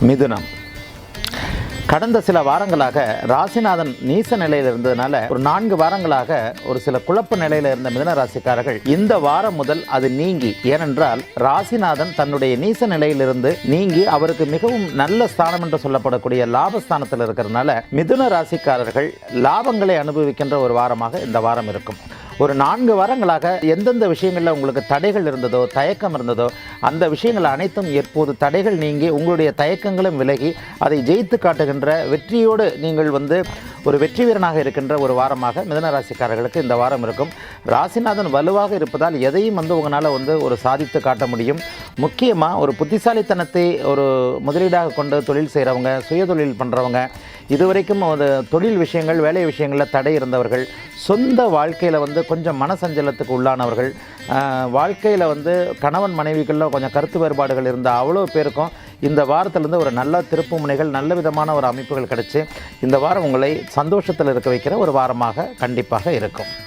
Middenam கடந்த சில வாரங்களாக ராசிநாதன் நீச நிலையில் இருந்ததுனால ஒரு நான்கு வாரங்களாக ஒரு சில குழப்ப நிலையில் இருந்த மிதுன ராசிக்காரர்கள் இந்த வாரம் முதல் அது நீங்கி. ஏனென்றால் ராசிநாதன் தன்னுடைய நீச நிலையிலிருந்து நீங்கி அவருக்கு மிகவும் நல்ல ஸ்தானம் என்று சொல்லப்படக்கூடிய லாபஸ்தானத்தில் இருக்கிறதுனால மிதுன ராசிக்காரர்கள் லாபங்களை அனுபவிக்கின்ற ஒரு வாரமாக இந்த வாரம் இருக்கும். ஒரு நான்கு வாரங்களாக எந்தெந்த விஷயங்களில் உங்களுக்கு தடைகள் இருந்ததோ தயக்கம் இருந்ததோ அந்த விஷயங்கள் அனைத்தும் எப்போது தடைகள் நீங்கி உங்களுடைய தயக்கங்களும் விலகி அதை ஜெயித்து காட்டுகின்ற வெற்றியோடு நீங்கள் வந்து ஒரு வெற்றி வீரனாக இருக்கின்ற ஒரு வாரமாக மிதன ராசிக்காரர்களுக்கு இந்த வாரம் இருக்கும். ராசிநாதன் வலுவாக இருப்பதால் எதையும் வந்து உங்களால் வந்து ஒரு சாதித்து காட்ட முடியும். முக்கியமாக ஒரு புத்திசாலித்தனத்தை ஒரு முதலீடாக கொண்டு தொழில் செய்கிறவங்க சுயதொழில் பண்ணுறவங்க இதுவரைக்கும் ஒரு தொழில் விஷயங்கள் வேலை விஷயங்களில் தடை இருந்தவர்கள் சொந்த வாழ்க்கையில் வந்து கொஞ்சம் மனசஞ்சலத்துக்கு உள்ளானவர்கள் வாழ்க்கையில் வந்து கணவன் மனைவிகளில் கொஞ்சம் கருத்து வேறுபாடுகள் இருந்த அவ்வளோ பேருக்கும் இந்த வாரத்திலேருந்து ஒரு நல்ல திருப்பு முனைகள் நல்ல விதமான ஒரு அமைப்புகள் கிடைச்சி இந்த வாரம் உங்களை சந்தோஷத்தில் இருக்க வைக்கிற ஒரு வாரமாக கண்டிப்பாக இருக்கும்.